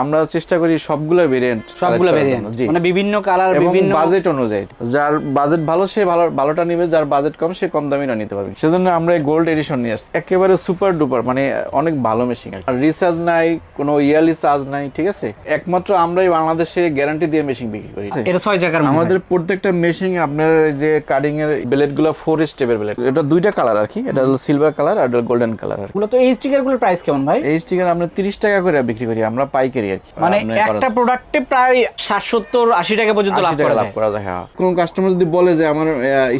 আমরা চেষ্টা করি সবগুলো ভেরিয়েন্ট সবগুলো ভেরিয়েন্ট মানে বিভিন্ন কালার বিভিন্ন বাজেট অনুযায়ী। যার বাজেট ভালো সে ভালো ভালোটা নিবে যার বাজেট কম সে কম দামিটা নিতে পারবে। সেজন্য আমরা এই গোল্ড এডিশন নিয়ে আসছি। একেবারে সুপার ডুপার মানে অনেক ভালো মেশিন আর রিচার্জ নাই কোনো ইয়ারলি চার্জ নাই ঠিক আছে? একমাত্র আমরাই বাংলাদেশে গ্যারান্টি দিয়ে মেশিন বিক্রি করি। এটা ছয় জায়গার আমাদের প্রত্যেকটা মেশিন আপনার এই যে কাটিং এর ব্লেডগুলো ফোর স্টেপের ব্লেড এটা দুইটা কালার আর কি। এটা হলো সিলভার কালার আর গোল্ডেন কালার আর কি। গুলো তো এই স্টিকারগুলোর প্রাইস কেমন ভাই? এই স্টিকার আমরা তিরিশ টাকা করে বিক্রি করি। আমরা পাইকারি। আর কি। মানে একটা প্রোডাক্টে প্রায় ষাট সত্তর আশি টাকা পর্যন্ত লাভ করা লাভ যায়। করা যায় হ্যাঁ। কোন কাস্টমার যদি বলে যে আমার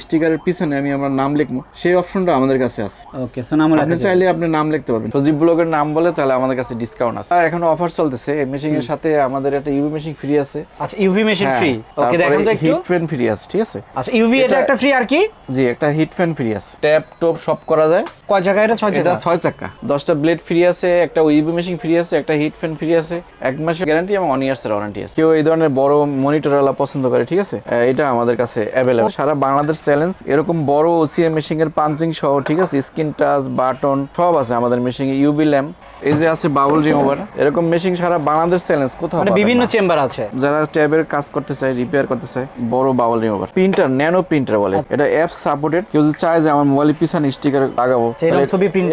স্টিকারের পিছনে আমি আমার নাম লিখব সেই অপশনটা আমাদের কাছে আছে। ওকে সো নাম আপনি চাইলে আপনি নাম লিখতে পারবেন। সজীব ব্লগের নাম বলে তাহলে আমাদের কাছে ডিসকাউন্ট আছে। আর এখন অফার চলতেছে এই মেশিনের সাথে আমাদের একটা ইউভি মেশিন ফ্রি আছে। আচ্ছা ইউভি মেশিন হ্যাঁ, ফ্রি ওকে দেখেন তো একটু। হিট ফ্যান ফ্রি আছে ঠিক আছে? আচ্ছা ইউভি এটা একটা ফ্রি আর কি? জি একটা হিট ফ্যান ফ্রি আছে। ট্যাপ টপ সব করা যায়। কয় জায়গায় এটা ছয় এটা জায়গা ছয় চাকা। দশটা ব্লেড ফ্রি আছে একটা ইউবি মেশিন ফ্রি আছে একটা হিট ফ্যান ফ্রি আছে। এক মাসের গ্যারান্টি এবং ওয়ান ইয়ার্স এর ওয়ারেন্টি আছে। কেউ এই ধরনের বড় মনিটর ওয়ালা পছন্দ করে ঠিক আছে? এটা আমাদের কাছে অ্যাভেলেবল সারা বাংলাদেশ চ্যালেঞ্জ এরকম বড় ওসিএম মেশিন এর পাঞ্চিং সহ ঠিক আছে? স্ক্রিন টাচ বাটন সব আছে আমাদের মেশিন ইউবি ল্যাম্প এই যে আছে বাউল রিমুভার এরকম মেশিন সারা বাংলাদেশ চ্যালেঞ্জ কোথাও মানে বিভিন্ন চেম্বার আছে। যারা ট্যাবের কাজ করতে চায় রিপেয়ার করতে চায় বড় বাউল রিমুভার প্রিন্টার ন্যানো প্রিন্টার বলে। এটা অ্যাপ সাপোর্টেড কেউ যদি চায় যে আমার মোবাইলে পিছনে স্টিকার লাগাবো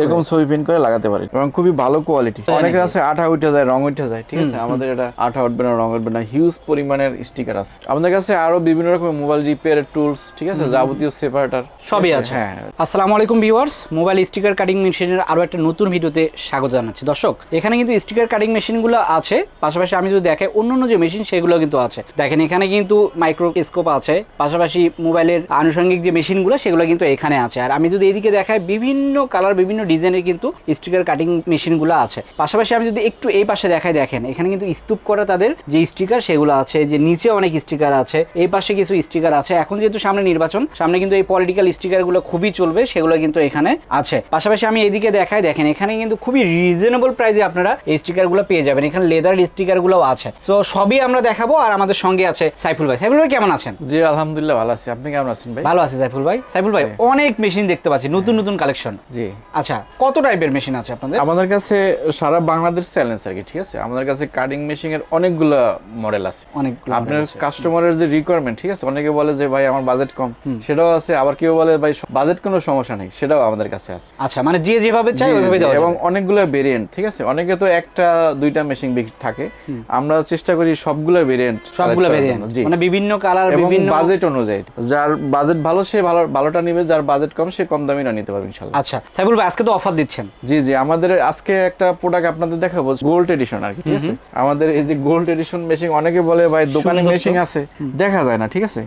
এরকম ছবি প্রিন্ট করে লাগাতে পারে। এবং খুবই ভালো কোয়ালিটি অনেকের আছে আঠা উঠে যায় রং উঠে যায়। ঠিক আছে? আমাদের এটা আঠা উঠবে না রং উঠবে না হিউজ পরিমাণের স্টিকার আছে। আমাদের কাছে আরও বিভিন্ন রকমের মোবাইল রিপেয়ার টুলস ঠিক আছে? যাবতীয় সেপারেটার সবই আছে? হ্যাঁ। আসসালামু আলাইকুম ভিউয়ার্স মোবাইল স্টিকার কাটিং মেশিনের আরও একটা নতুন ভিডিওতে স্বাগত জানাচ্ছি। দর্শক এখানে কিন্তু স্টিকার কাটিং মেশিনগুলো আছে পাশাপাশি আমি যদি দেখাই অন্যান্য যে মেশিন সেগুলো কিন্তু আছে। দেখেন এখানে কিন্তু মাইক্রোস্কোপ আছে পাশাপাশি মোবাইলের আনুষঙ্গিক যে মেশিনগুলো সেগুলো কিন্তু এখানে আছে। আর আমি যদি এদিকে দেখাই বিভিন্ন কালার বিভিন্ন ডিজাইনের কিন্তু স্টিকার কাটিং মেশিনগুলো আছে। পাশাপাশি আমি যদি একটু এই পাশে দেখাই দেখেন এখানে কিন্তু স্তূপ করা তাদের যে স্টিকার সেগুলো আছে যে নিচে অনেক স্টিকার আছে এই পাশে কিছু স্টিকার আছে। এখন যেহেতু সামনে নির্বাচন সামনে কিন্তু এই পলিটিক্যাল স্টিকারগুলো খুবই চলবে সেগুলো কিন্তু এখানে আছে। পাশাপাশি আমি এদিকে দেখাই দেখেন এখানে কিন্তু খুবই রিজনেবল প্রাইসে আপনারা এই স্টিকারগুলো পেয়ে যাবেন। এখানে লেদার স্টিকারগুলো আছে। তো সবই আমরা দেখাবো আর আমাদের সঙ্গে আছে সাইফুল ভাই। সাইফুল ভাই কেমন আছেন? জি আলহামদুলিল্লাহ ভালো আছি। আপনি কেমন আছেন ভাই? ভালো আছে সাইফুল ভাই। সাইফুল ভাই। অনেক মেশিন দেখতে পাচ্ছি নতুন নতুন কালেকশন জি। আচ্ছা কত টাইপের মেশিন আছে আপনাদের? আমাদের কাছে সারা বাংলাদেশ চ্যালেঞ্জ আর কি ঠিক আছে? আমাদের কাছে কাটিং এর অনেকগুলো মডেল আছে। অনেকগুলো আপনার কাস্টমারের যে রিকোয়ারমেন্ট ঠিক আছে? অনেকে বলে যে ভাই আমার বাজেট কম। সেটাও আছে। আবার কেউ বলে ভাই বাজেট কোনো সমস্যা নেই। সেটাও আমাদের কাছে আছে। আচ্ছা মানে যে যেভাবে চাই ওইভাবে দেওয়া এবং অনেকগুলো ভেরিয়েন্ট ঠিক আছে? অনেকে তো একটা দুইটা থাকে। আমরা চেষ্টা করি সবগুলো ভেরিয়েন্ট সবগুলো ভেরিয়েন্ট মানে বিভিন্ন কালার বিভিন্ন বাজেট অনুযায়ী। যার বাজেট ভালো সে ভালো ভালোটা নিবে। যার বাজেট কম সে কম দামিটা নিতে পারবে ইনশাল্লাহ। আচ্ছা সাইফুল ভাই আজকে তো অফার দিচ্ছেন। জি জি আমাদের আজকে একটা প্রোডাক্ট আপনাদের দেখাবো গোল্ড এডিশন আর কি। ঠিক আছে? আমাদের এই যে গোল্ড এডিশন মেশিন অনেকে বলে ভাই দোকানে মেশিন আছে দেখা যায় না ঠিক আছে?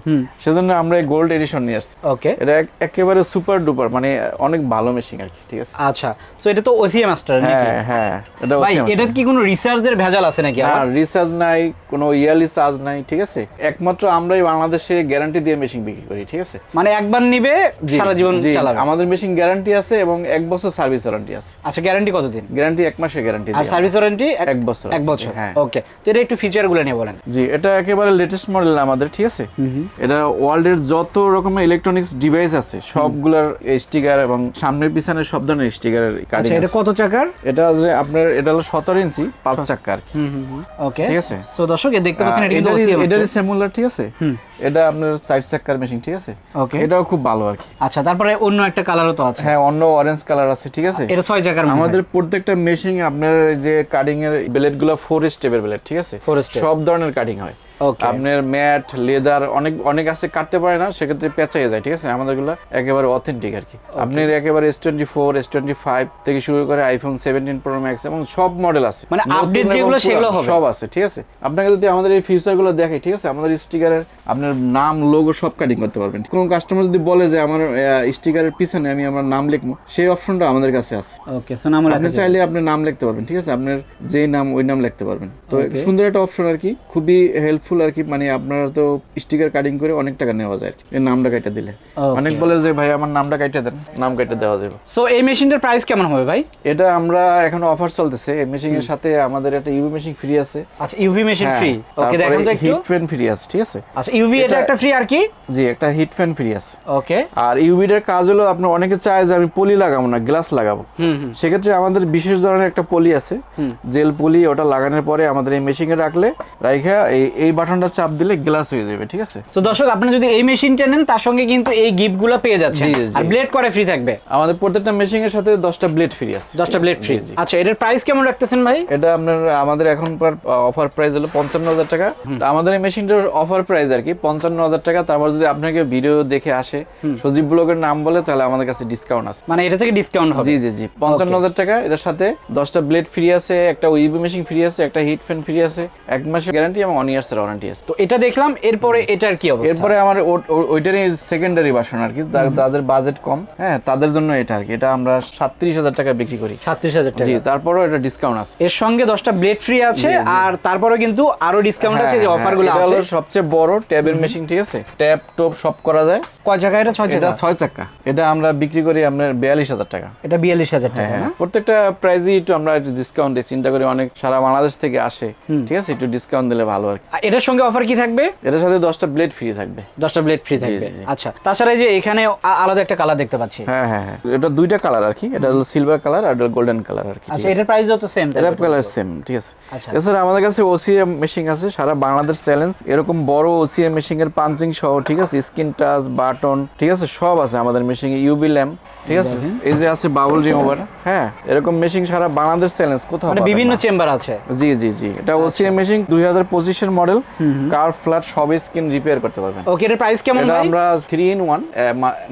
সেজন্য আমরা এই গোল্ড এডিশন নিয়ে আসছি। ওকে। এটা একেবারে সুপার ডুপার মানে অনেক ভালো মেশিন আর কি ঠিক আছে? আচ্ছা সো এটা তো ওসিএ মাস্টার নাকি? হ্যাঁ হ্যাঁ এটা ভাই এটা কি কোনো রিসার্চের ভেজাল আছে নাকি? রিচার্জ নাই কোনো ইয়ারলি চার্জ নাই ঠিক আছে? একমাত্র আমরাই বাংলাদেশে গ্যারান্টি দিয়ে মেশিন বিক্রি করি ঠিক আছে? মানে একবার নিবে সারা জীবন চালাবে। আমাদের মেশিন গ্যারান্টি আছে এবং এক বছর সার্ভিস ওয়ারেন্টি আছে। আচ্ছা গ্যারান্টি কতদিন? গ্যারান্টি এক মাসের গ্যারান্টি আর সার্ভিস ওয়ারেন্টি এক বছর এক বছর। হ্যাঁ। ওকে তো এটা একটু ফিচারগুলো নিয়ে বলেন। জি এটা একেবারে লেটেস্ট মডেল আমাদের ঠিক আছে? এটা ওয়ার্ল্ডের যত রকমের ইলেকট্রনিক্স ডিভাইস আছে সবগুলোর স্টিকার এবং সামনের পিছনে সব ধরনের স্টিকারের কাটিং আচ্ছা এটা কত চাকার? এটা যে আপনার এটা হলো সতেরো ইঞ্চি পাঁচ চাকার। ওকে ঠিক আছে। সো দর্শক দেখতে পাচ্ছেন এটা কিন্তু master। সিমুলার ঠিক আছে? এটা আপনার সাইড সেক্টর মেশিন ঠিক আছে? ওকে এটাও খুব ভালো আর কি। আচ্ছা তারপরে অন্য একটা কালারও তো আছে। হ্যাঁ অন্য অরেঞ্জ কালার আছে ঠিক আছে? এটা ছয় জায়গার আমাদের প্রত্যেকটা মেশিন আপনার যে কাটিং এর ব্লেডগুলো ফোর স্টেপের ব্লেড ঠিক আছে? সব ধরনের কাটিং হয়. আপনার ম্যাট লেদার অনেক অনেক আছে কাটতে পারে না সেক্ষেত্রে পেঁচাই যায় ঠিক আছে? আমাদেরগুলো একেবারে অথেন্টিক আর কি। আপনার একেবারে S twenty four S twenty five থেকে শুরু করে আইফোন সেভেন্টিন প্রো ম্যাক্স এবং সব মডেল আছে। মানে এবং যেগুলো সেগুলো হবে। সব আছে ঠিক আছে? আপনাকে যদি আমাদের এই ফিচারগুলো দেখে ঠিক আছে? আমাদের স্টিকারের আপনার নাম লোগো সব কাটিং করতে পারবেন। কোন কাস্টমার যদি বলে যে আমার স্টিকারের পিছনে আমি আমার নাম লিখব সেই অপশনটা আমাদের কাছে আছে। ওকে সো নাম আপনি চাইলে আপনি নাম লিখতে পারবেন ঠিক আছে? আপনার যে নাম ওই নাম লিখতে পারবেন। তো সুন্দর একটা অপশন আর কি খুবই হেল্প হেল্পফুল আর কি মানে আপনারা তো স্টিকার কাটিং করে অনেক টাকা নেওয়া যায় আর কি। এই নামটা কাটা দিলে। অনেক বলে যে ভাই আমার নামটা কাটা দেন নাম কাটা দেওয়া যাবে। সো এই মেশিনটার প্রাইস কেমন হবে ভাই? এটা আমরা এখন অফার চলতেছে। এই মেশিং এর সাথে আমাদের একটা ইউভি মেশিং ফ্রি আছে। আচ্ছা ইউভি মেশিন ফ্রি ওকে দেখেন তো একটু। হিট ফ্যান ফ্রি আছে ঠিক আছে? আচ্ছা ইউভি এটা একটা ফ্রি আর কি? জি একটা হিট ফ্যান ফ্রি আছে। ওকে আর ইউভিটার কাজ হলো আপনার অনেকে চায় যে আমি পলি লাগাবো না গ্লাস লাগাবো। সেক্ষেত্রে আমাদের বিশেষ ধরনের একটা পলি আছে। জেল পলি ওটা লাগানোর পরে আমাদের এই মেশিনে রাখলে রাইখা এই এই বাটনটা চাপ দিলে গ্লাস হয়ে যাবে ঠিক আছে? তো দর্শক আপনি যদি এই মেশিনটা নেন তার সঙ্গে কিন্তু এই গিফটগুলো পেয়ে যাচ্ছেন। আর ব্লেড করে ফ্রি থাকবে। আমাদের প্রত্যেকটা মেশিনের সাথে দশটা ব্লেড ফ্রি আছে। দশটা ব্লেড ফ্রি। আচ্ছা এটার প্রাইস কেমন রাখতেছেন ভাই? এটা আপনার আমাদের এখন অফার প্রাইস হলো পঞ্চান্ন হাজার টাকা তো আমাদের এই মেশিনটার অফার প্রাইস আর কি পঞ্চান্ন হাজার টাকা। তারপর যদি আপনাকে ভিডিও দেখে আসে সজীব ব্লগের নাম বলে তাহলে আমাদের কাছে ডিসকাউন্ট আছে। মানে এটা থেকে ডিসকাউন্ট হবে। জি জি জি। পঞ্চান্ন হাজার টাকা এটার সাথে দশটা ব্লেড ফ্রি আছে একটা উইবি মেশিন ফ্রি আছে একটা হিট ফ্যান ফ্রি আছে। এক মাসের গ্যারান্টি এবং ওয়ান ইয়ার্স ওয়ারেন্টি আছে। তো এটা দেখলাম এরপরে এটার কি অবস্থা? এরপরে আমার ওইটারই সেকেন্ডারি ভার্সন আর কি। যাদের বাজেট কম হ্যাঁ তাদের জন্য এটা আর কি। এটা আমরা সাতত্রিশ হাজার টাকা বিক্রি করি। সাতত্রিশ হাজার টাকা। জি তারপরও এটা ডিসকাউন্ট আছে। এর সঙ্গে দশটা ব্লেড ফ্রি আছে আর তারপরে কিন্তু আরও ডিসকাউন্ট আছে যে হ্যাঁ, অফারগুলো এটা আছে। সবচেয়ে বড় ট্যাবের মেশিন ঠিক আছে? ট্যাব টোপ সব করা যায়। কয় জায়গায়? এটা ছয় এটা ছয় চাকা। এটা আমরা বিক্রি করি আপনার বিয়াল্লিশ হাজার টাকা। এটা বিয়াল্লিশ হাজার টাকা হ্যাঁ প্রত্যেকটা প্রাইজই একটু আমরা একটু ডিসকাউন্ট দিই। চিন্তা করি অনেক সারা বাংলাদেশ থেকে আসে ঠিক আছে? একটু ডিসকাউন্ট দিলে ভালো আর কি। এটার সঙ্গে অফার কি থাকবে? এটার সাথে দশটা ব্লেড ফ্রি থাকবে। দশটা ব্লেড ফ্রি থাকবে। আচ্ছা তাছাড়া এই যে এখানে আলাদা একটা কালার দেখতে পাচ্ছি। হ্যাঁ হ্যাঁ হ্যাঁ। এটা দুইটা কালার আর কি। এটা হলো সিলভার কালার আর গোল্ডেন কালার আর কি আচ্ছা? এটার প্রাইস তো সেম এটা কালার সেম ঠিক আছে? আচ্ছা। এছাড়া আমাদের কাছে ওসিএম মেশিন আছে সারা বাংলাদেশ চ্যালেঞ্জ এরকম বড় ওসিএম মেশিন এর পাঞ্চিং সহ ঠিক আছে? স্ক্রিন টাচ বাটন ঠিক আছে? সব আছে আমাদের মেশিনে ইউবি ল্যাম্প ঠিক আছে? এই যে আছে বাবল রিমুভার হ্যাঁ? এরকম মেশিন সারা বাংলাদেশ চ্যালেঞ্জ কোথাও মানে বিভিন্ন চেম্বার আছে। জি জি জি। এটা ওসিএম মেশিন দুই হাজার পঁচিশের মডেল কার ফ্ল্যাট সবই স্ক্রিন রিপেয়ার করতে পারবেন। ওকে এটার প্রাইস কেমন ভাই? আমরা থ্রি ইন ওয়ান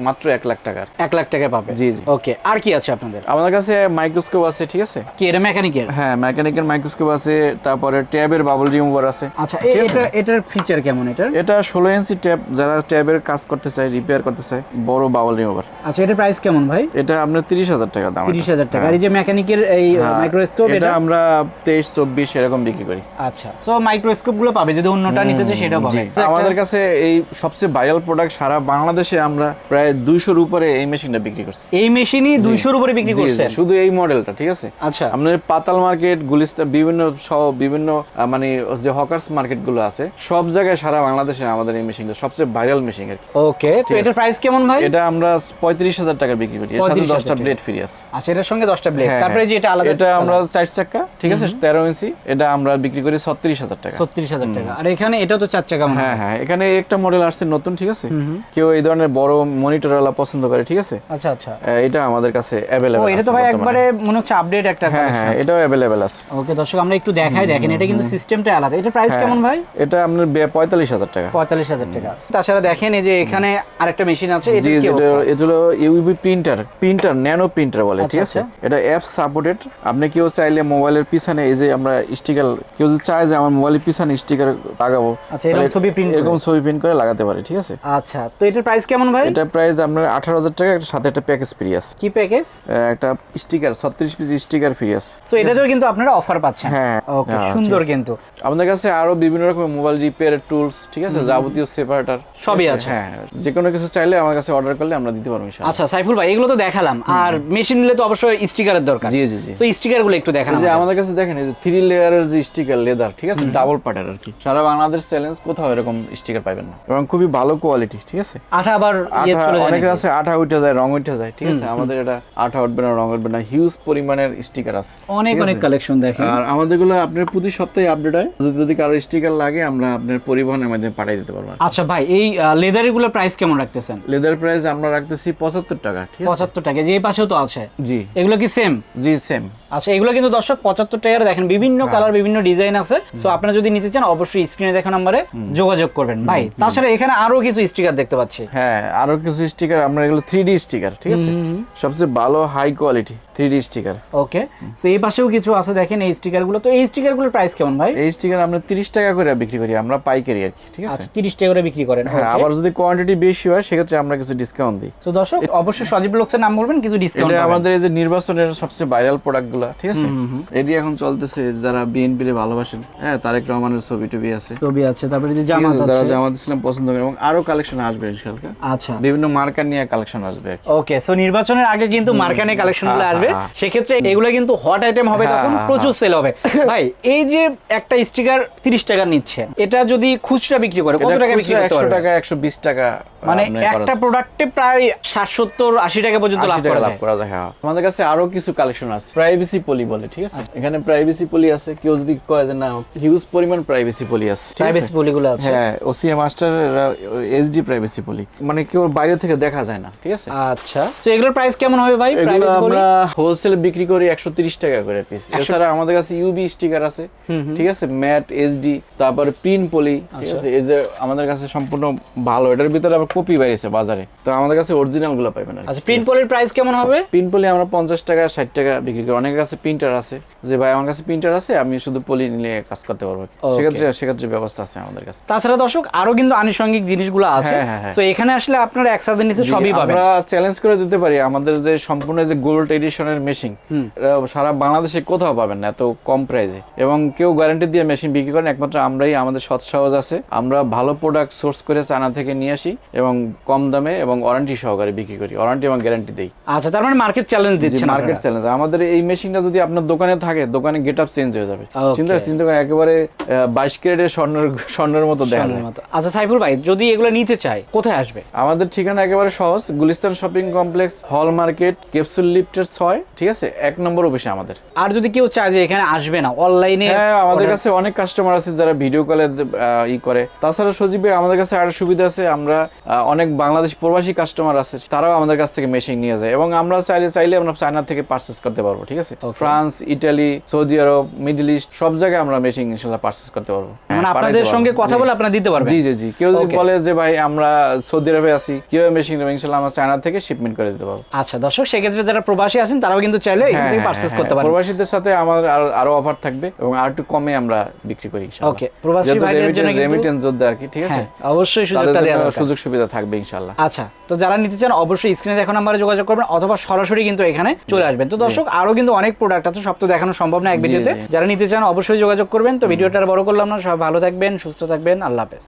মাত্র এক লাখ টাকার। এক লাখ টাকা পাবে? জি, জি। ওকে আর কি আছে আপনাদের? আমাদের কাছে মাইক্রোস্কোপ আছে ঠিক আছে? কি এটা মেকানিকের হ্যাঁ মেকানিক্যাল মাইক্রোস্কোপ আছে তারপরে ট্যাবের বাবল রিমুভার আছে। আচ্ছা এটা এটার ফিচার কেমন এটার? এটা ষোলো ইঞ্চি ট্যাব যারা ট্যাবের কাজ করতে চায় রিপেয়ার করতে চায় বড় বাবল রিমুভার আচ্ছা এটার প্রাইস কেমন ভাই? এটা আপনার তিরিশ হাজার টাকা দাম তিরিশ হাজার টাকা। আর এই যে মেকানিকের এই হ্যাঁ। মাইক্রোস্কোপ এটা এটা? আমরা তেইশ চব্বিশ এরকম বিক্রি করি। আচ্ছা সো মাইক্রোস্কোপগুলো পাবে যদি অন্যটা নিতে চায় সেটাও পাবে। আমাদের কাছে এই সবচেয়ে ভাইরাল প্রোডাক্ট সারা বাংলাদেশে আমরা প্রায় দুইশোর উপরে এই মেশিনটা বিক্রি করছি। এই মেশিনই দুইশোর উপরে বিক্রি জি, শুধু এই মডেলটা ঠিক আছে? আচ্ছা। আপনার পাতাল মার্কেট গুলিস্তা বিভিন্ন সহ বিভিন্ন মানে যে হকার্স মার্কেটগুলো আছে সব জায়গায় সারা বাংলাদেশে আমাদের এই মেশিনটা সবচেয়ে ভাইরাল মেশিন আর কি। ওকে তো এটার প্রাইস কেমন ভাই? এটা আমরা পঁয়ত্রিশ হাজার টাকা বিক্রি করি। এর সাথে দশটা ব্লেড ফ্রি আছে। আচ্ছা এটার সঙ্গে দশটা ব্লেড হ্যাঁ, তারপরে যে এটা আলাদা এটা আমরা চার চাকা ঠিক আছে? তেরো ইঞ্চি। এটা আমরা বিক্রি করি ছত্রিশ হাজার টাকা। ছত্রিশ হাজার টাকা। আর এখানে এটা তো চার চাকা হ্যাঁ। হ্যাঁ এখানে একটা মডেল আসছে নতুন ঠিক আছে? কেউ এই ধরনের বড় মনিটর ওয়ালা পছন্দ করে ঠিক আছে? আচ্ছা আচ্ছা। এটা আমাদের কাছে ও অ্যাভেলেবল এটা তো ভাই একবারে মনে হচ্ছে আপডেট একটা হ্যাঁ হ্যাঁ এটাও অ্যাভেলেবেল আছে। ওকে দর্শক আমরা একটু দেখাই দেখেন এটা কিন্তু সিস্টেমটা আলাদা। এটা প্রাইস হ্যাঁ। কেমন ভাই? এটা আপনার বে- পঁয়তাল্লিশ হাজার টাকা। পঁয়তাল্লিশ হাজার টাকা। তাছাড়া দেখেন এই যে এখানে আরেকটা মেশিন আছে এটা কি এটা হলো UV printer printer nano printer বলে ঠিক আচ্ছা, আছে? এটা অ্যাপ সাপোর্টেড আপনি কেউ চাইলে মোবাইলের পিছনে এই যে আমরা স্টিকার কেউ যদি চায় যে আমার মোবাইলের পিছনে স্টিকার লাগাবো আচ্ছা, এরকম ছবি করে? এরকম ছবি প্রিন্ট করে লাগাতে পারে ঠিক আছে? আচ্ছা তো এটার প্রাইস কেমন ভাই? এটা প্রাইস আপনার আঠারো হাজার টাকা একটা সাথে একটা প্যাকেজ ফ্রি আছে। কি প্যাকেজ একটা স্টিকার ছত্রিশ পিস স্টিকার ফ্রি আছে। সো এটাতেও কিন্তু আপনারা অফার পাচ্ছেন। হ্যাঁ, ওকে হ্যাঁ, সুন্দর কিন্তু। আমাদের কাছে আরও বিভিন্ন রকমের মোবাইল রিপেয়ারের টুলস ঠিক আছে যাবতীয় সেপারেটর সবই আছে। হ্যাঁ যে কোনো কিছু চাইলে আমার কাছে অর্ডার করলে আমরা দিতে পারব ইনশাআল্লাহ। আচ্ছা সাইফুল ভাই এগুলো তো দেখালাম। আর মেশিন নিলে তো অবশ্যই স্টিকারের দরকার। জি জি জি। তো স্টিকারগুলো একটু দেখান যে আমাদের। আমাদের কাছে দেখেন এই যে থ্রি লেয়ারের যে স্টিকার লেদার ঠিক আছে? ডাবল পার্টের আর কি। সারা বাংলাদেশ চ্যালেঞ্জ কোথাও এরকম স্টিকার পাবেন না। এবং খুবই ভালো কোয়ালিটি ঠিক আছে? আঠা আবার ইয়ে আঠা চলে যায় অনেকের আছে আঠা উঠে যায় রং উঠে যায় ঠিক আছে? আমাদের এটা আঠা উঠবে না রং উঠবে না হিউজ পরিমাণের স্টিকার আছে অনেক অনেক কালেকশন দেখেন। আর আমাদেরগুলো আপনার প্রতি সপ্তাহে আপডেট হয়। যদি যদি কারও স্টিকার লাগে আমরা আপনার পরিবহনের মাধ্যমে পাঠিয়ে দিতে পারব আচ্ছা ভাই এই লেদারগুলো প্রাইস কেমন রাখতেছেন? লেদার প্রাইস আমরা রাখতেছি পঁচাত্তর টাকা ঠিক আছে? পঁচাত্তর টাকা যে এই পাশেও তো আছে। জি। এগুলো কি সেম জি সেম আচ্ছা এগুলো কিন্তু দর্শক পঁচাত্তর টাকার দেখেন বিভিন্ন হ্যাঁ। কালার বিভিন্ন ডিজাইন আছে। সো আপনারা যদি নিতে চান অবশ্যই স্ক্রিনে দেখা নাম্বারে যোগাযোগ করবেন। ভাই তাছাড়া এখানে আরও কিছু স্টিকার দেখতে পাচ্ছি। হ্যাঁ আরও কিছু স্টিকার আমরা এগুলো থ্রি ডি স্টিকার ঠিক আছে? সবচেয়ে ভালো high quality three D sticker okay তো এই পাশেও কিছু আছে দেখেন এই স্টিকারগুলো তো এই স্টিকারগুলোর প্রাইস কেমন ভাই? এই স্টিকার আমরা তিরিশ টাকা করে বিক্রি করি আমরা পাইকারি আর কি ঠিক আছে? আচ্ছা তিরিশ টাকা করে বিক্রি করেন হ্যাঁ আবার যদি কোয়ান্টিটি বেশি হয় সেক্ষেত্রে আমরা কিছু ডিসকাউন্ট দিই। তো দর্শক অবশ্যই সজীব নাম বলবেন কিছু ডিসকাউন্ট এটা আমাদের এই যে নির্বাচনের সবচেয়ে ভাইরাল প্রোডাক্টগুলো ঠিক আছে? এটি এখন চলতেছে যারা বিএনপি রে ভালোবাসেন হ্যাঁ তারেক রহমানের ছবি টবি আছে। ছবি আছে তারপরে যে জামাত আছে, যারা জামাত ইসলাম পছন্দ করে এবং আরও কালেকশন আসবে ইনশাআল্লাহ আচ্ছা। বিভিন্ন মার্কার নিয়ে কালেকশন আসবে ওকে সো নির্বাচনের আগে কিন্তু মার্কানে কালেকশনগুলো হ্যাঁ, আসবে। হ্যাঁ, সেক্ষেত্রে এগুলো কিন্তু হট আইটেম হবে হ্যাঁ, তখন হ্যাঁ, প্রচুর সেল হবে। ভাই এই যে একটা স্টিকার 30 টাকা নিচ্ছেন এটা যদি খুচরা বিক্রি করে কত টাকা বিক্রি করতে পারবে? টাকা 120 টাকা মানে একটা প্রোডাক্টে প্রায় 60 80 টাকা পর্যন্ত লাভ করা লাভ করা যায় হ্যাঁ। আমাদের কাছে আরও কিছু কালেকশন আছে প্রাইভেসি পলি বলে ঠিক আছে? এখানে প্রাইভেসি পলি আছে কেউ যদি কয় যে না হিউজ পরিমাণ প্রাইভেসি পলি আছে? প্রাইভেসি পলিগুলো আছে। হ্যাঁ OCA master HD privacy poly মানে কেউ বাইরে থেকে দেখা যায় না ঠিক আছে? আচ্ছা। তো এগুলোর প্রাইস কেমন হবে ভাই? প্রাইভেসি পলি আমরা হোলসেল বিক্রি করি একশো তিরিশ টাকা করে পিস এছাড়া আমাদের কাছে ইউবি স্টিকার আছে। ঠিক আছে? ম্যাট এইচডি তারপরে প্রিন্ট পলি ঠিক আচ্ছা। আছে? এই যে আমাদের কাছে সম্পূর্ণ ভালো। এটার ভিতরে আবার কপি বাইরেছে বাজারে। তো আমাদের কাছে অরিজিনালগুলো পাইবেন আচ্ছা প্রিন্ট পলির প্রাইস কেমন হবে? প্রিন্ট পলি আমরা পঞ্চাশ টাকা ষাট টাকা বিক্রি করি। অনেকের কাছে প্রিন্টার আছে। যে ভাই আমার কাছে প্রিন্টার আছে আমি শুধু পলি নিয়ে কাজ করতে পারব। সেক্ষেত্রে সেক্ষেত্রে ব্যবস্থা আছে আমাদের কাছে। তাছাড়া দর্শক আরও কিন্তু আনুষঙ্গিক জিনিসগুলো আছে। হ্যাঁ, হ্যাঁ, হ্যাঁ। তো এখানে আসলে আপনারা একসাথে নিচে সবই পাবেন। আমরা চ্যালেঞ্জ করে দিতে পারি আমাদের যে সম্পূর্ণ যে গোল্ড এডিশনের মেশিন সারা বাংলাদেশে কোথাও পাবেন না এত কম প্রাইসে এবং কেউ গ্যারান্টি দিয়ে মেশিন বিক্রি করেন একমাত্র আমরাই আমাদের সৎ সাহস আছে। আমরা ভালো প্রোডাক্ট সোর্স করে চায়না থেকে নিয়ে আসি এবং কম দামে এবং ওয়ারেন্টি সহকারে বিক্রি করি ওয়ারেন্টি এবং গ্যারান্টি দেই। আচ্ছা তার মানে মার্কেট চ্যালেঞ্জ দিচ্ছেন মার্কেট চ্যালেঞ্জ আমাদের এই মেশিনটা যদি আপনার দোকানে থাকে দোকানে গেট আপ চেঞ্জ হয়ে যাবে। চিন্তা চিন্তা করেন একেবারে বাইশ ক্যারেটের স্বর্ণের স্বর্ণের মতো দেখা যায়। আচ্ছা সাইফুল ভাই যদি এগুলো নিতে চাই কোথায় আসবে? আমাদের ঠিকানা একেবারে সহজ Gulistan shopping complex hall market capsule লিফটের ছয় ঠিক আছে? এক নম্বর অফিসে আমাদের। আর যদি কেউ চায় যে এখানে আসবে না অনলাইনে হ্যাঁ আমাদের কাছে অনেক কাস্টমার আছে যারা ভিডিও কলে ই করে। তাছাড়া আমাদের কাছে আরও সুবিধা আছে। আমরা অনেক বাংলাদেশ প্রবাসী কাস্টমার আছে তারাও আমাদের কাছ থেকে মেশিন নিয়ে যায়। এবং আমরা চাইলে চাইলে আমরা চায়না থেকে পার্চেস করতে পারব ঠিক আছে? France Italy Saudi Arab Middle East সব জায়গায় আমরা মেশিন ইনশাল্লাহ পার্চেস করতে পারব। হ্যাঁ, মানে আপনাদের সঙ্গে কথা বলে আপনারা দিতে পারবেন? জি জি জি। কেউ যদি বলে যে ভাই আমরা সৌদি আরবে আছি কীভাবে মেশিন নেব? আমরা চায়না থেকে শিপমেন্ট করে দিতে পারব। আচ্ছা দর্শক সেক্ষেত্রে যারা প্রবাসী আছেন তারাও কিন্তু চাইলে এখান হ্যাঁ, থেকে হ্যাঁ, হ্যাঁ, করতে পারেন প্রবাসীদের সাথে আমার আরো- অফার থাকবে এবং আর একটু কমে আমরা বিক্রি করি ইনশাআল্লাহ। Okay, প্রবাসী ভাইদের জন্য remittance- যোদ্ধা আর কি ঠিক আছে? অবশ্যই সুযোগটা দেওয়া সুযোগ সুবিধা থাকবে ইনশাআল্লাহ। আচ্ছা তো যারা নিতে চান অবশ্যই স্ক্রিনে দেখো নাম্বারে যোগাযোগ করবেন অথবা সরাসরি কিন্তু এখানে চলে আসবেন। তো দর্শক আরও কিন্তু অনেক প্রোডাক্ট আছে সব তো দেখানো সম্ভব না এক ভিডিওতে। যারা নিতে চান অবশ্যই যোগাযোগ করবেন। তো ভিডিওটা আর বড় করলাম না সবাই ভালো থাকবেন সুস্থ থাকবেন আল্লাহ হাফেজ।